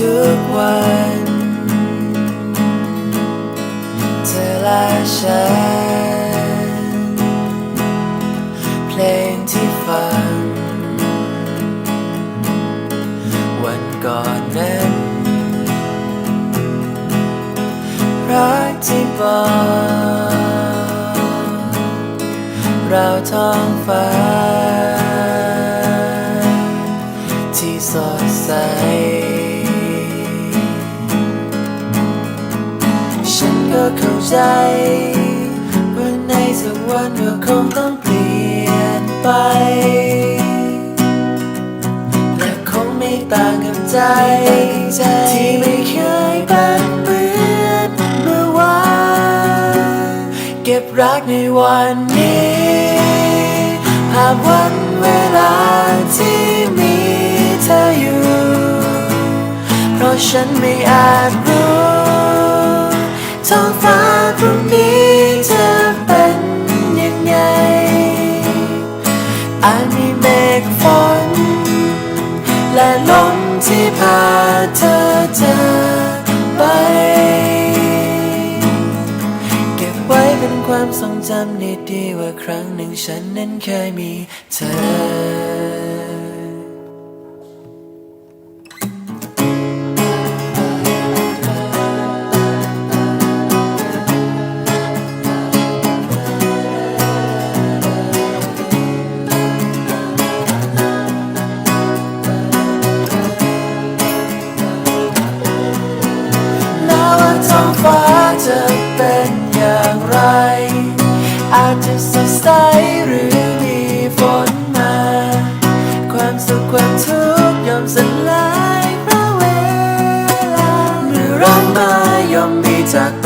ทุกวันเธอและฉัน เพลงที่ฟัง วันก่อนนั้นรักที่บอกเราท้องฟ้า ที่สอด เข้าใจว่าในสักวันก็คงต้องเปลี่ยนไปและคงไม่ต่างกับใจที่ไม่เคยเป็นเหมือนเมื่อวานเก็บรักในวันนี้ภาพวันเวลาที่มีเธออยู่ เพราะฉันไม่อาจรู้ ที่พาเธอจากไป เก็บไว้เป็นความทรงจำดีๆว่าครั้งหนึ่งฉันนั้นเคยมีเธอ глазах